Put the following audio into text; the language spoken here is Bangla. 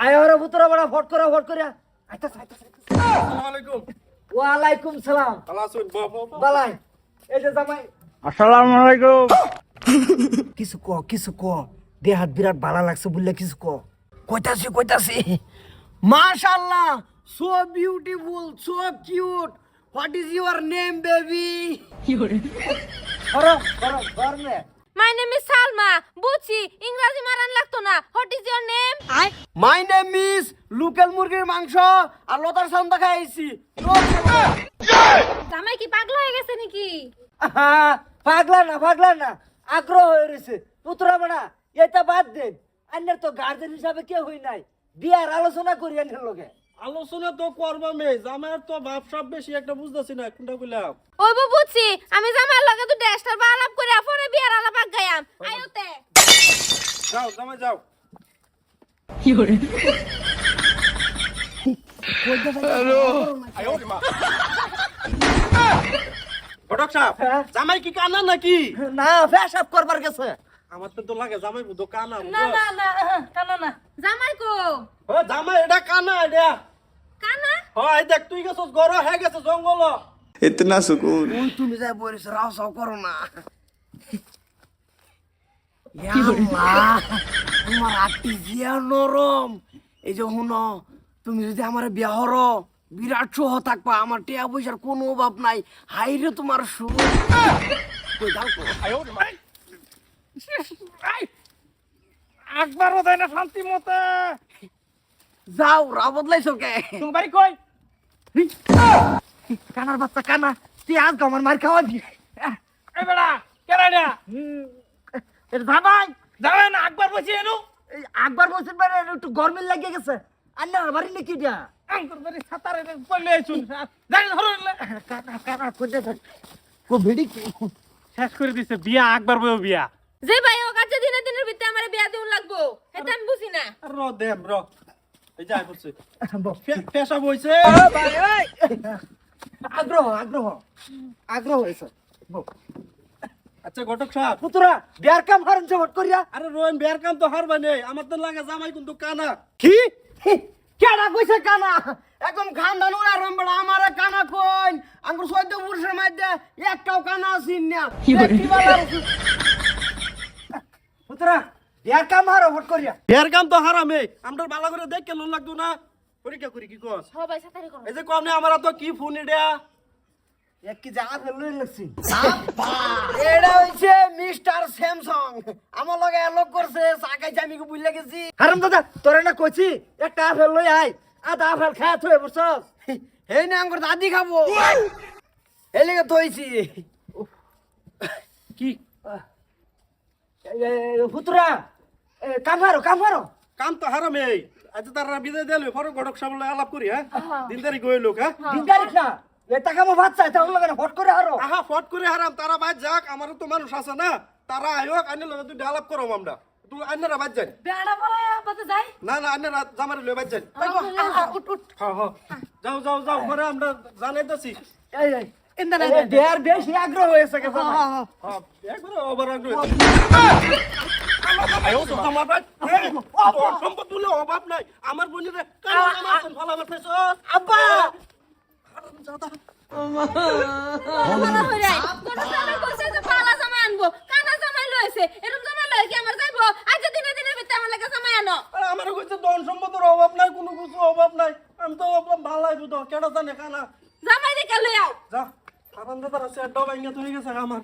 আয় ওরা ভুতরা বড় ফট করে ফট করে আইতা আইতা আসসালামু আলাইকুম। সালাম। ভালো আছেন ব ব ব। বালাই এই যে জামাই। আসসালামু আলাইকুম। কিছু ক কিছু ক। দেহাত বিরাট ভালো লাগছে বললে কিছু ক। কইতাছি কইতাছি। মাশাআল্লাহ so beautiful so cute what is your name baby কি করে করো করো মাই নেম ইজ সালমা বুঝছি ইংরেজি মারান লাগতো না। What is your name my name is local মুরগির মাংস আর লতার সান্দা খাইছি। জামাই কি পাগল হয়ে গেছে নাকি? পাগলা না পাগলা না। আগ্রহ হয়ে রয়েছে। পুতরা বাড়া এটা বাদ দেন। আন্যের তো গার্জেন হিসাবে কেউ হই নাই। বিয়ার আলোচনা করি আন্যের লগে। আলোচনা তো করবা মে জামাইয়ের তো ভাব সব বেশি একটা বুঝতেছি না কোনটা কইলাম? ওই বউ বুঝছি আমি জামাইয়ের লগে তো ড্যাশটার বা আলাপ করে ফোনে বিয়ার আলাপ গায়াম আয়োতে যাও জামাই যাও। ঘটক সাহেব হ্যাঁ? জামাই কি কানা নাকি? না ফ্যাশ আপ করবার গেছে। আমার তো তো লাগে জামাই বুধ কানা না না না কানা না। জামাই কো? ও জামাই এটা কানা এটা। কানা? হয় তুমি জিয়া নরম? এই যে তুমি যদি আমার বিয়া বিরাট সহ থাকবা। আমার টিয়া পয়সার কোনো অভাব নাই। হাইরে তোমার একবারও দেয় না শান্তি মতে। যাও রা বদলাইছো কে? তুমি বাড়ি কই? কানার বাচ্চা কানা? তুই আজ আমার মার খাওয়া দি এই বেড়া কেরা না এটা জামাই? যাবে না একবার বসে এনু। এই আকবর বলছেন মানে একটু গরমিল লাগিয়ে গেছে। আন্নার বাড়ি নাকি দিয়া আঙ্কুর বাড়ি সাতারে পড়লে শুন জানি ধরো কানা কানা কোথায় থাক ও ভিড়ি কি? শেষ করে দিছে বিয়া একবার বউ বিয়া। যে ভাই ও কাছে দিনে দিনের ভিতরে আমার বিয়া দিউন লাগবো। এটা আমি বুঝি না। র দেম র এই যাই বলছে। পেশা বইছে। আগ্রহ আগ্রহ আগ্রহ হয়েছে। আচ্ছা ঘটক সাহেব। পুতুরা বিয়ার কাম জমট করিয়া। আরে রোহন বিয়ার কাম তো হারবা নেই আমার তো লাগে জামাই কিন্তু কানা। কি? কেডা কইছে কানা? একদম খানদান উড়া রম্বড়া আমারে কানা কইন। আঙ্গুর সৈদ্য পুরুষের মধ্যে একটাও কানা আছিন না। কি পুতুরা বিয়ার কাম হারো করিয়া। বিয়ার কাম তো হারামে। আমরা ভালো করে দেখ কেন লাগতো না। পরীক্ষা করি কি কস? সবাই সাথে করো। এই যে কম নে আমার তো কি ফোন এটা? এক কি জায়গা ফেলল লাগছি এটা হইছে মিস্টার স্যামসাং। আমার লগে এলক করছে আমি বুঝলে গেছি? হারাম দাদা তোরে না কইছি একটা আপেল লই আই আধা আপেল খায় থই বুঝছস হেই না আঙ্গুর দাদি খাব। থইছি। কি? ফুতুরা কামারো কামারো কাম তো হারামে আচ্ছা তারা বিদায় দিলে পরে ঘটক সামনে আলাপ করি হ্যাঁ দিন তারিখ হইল হ্যাঁ দিনদারিক না এটা কামো ভাত চাই তাহলে লগে হট করে হারো আহা ফট করে হারাম তারা বাদ যাক আমারও তো মানুষ আছে না। তারা আয়োক আইনের লগে তুই আলাপ করো আমরা। তুই আইনারা বাদ যাই। বেড়া বাতে যাই। না না আইনারা জামার লয়ে বাদ যাই। উঠ উঠ। হ্যাঁ হ্যাঁ যাও যাও যাও পরে আমরা জানাইতেছি এই এই। বেশি আগ্রহ হয়েছে হ্যাঁ আমার বোনের আব্বা! কানা হই যাই তোর সামনে কইছে যে পালা জামাই আনব। কানা জামাই লইছে। এরকম জামাই লই কি আমার কইছে ধন সম্পদের অভাব নাই কোনো কিছু অভাব নাই। আমি তো ভাবলাম ভালো লাগবে তো কেন জানে কানা? জামাই দেখে লই আও। যা। কারণ দাদার আছে তো হয়ে গেছে আমার।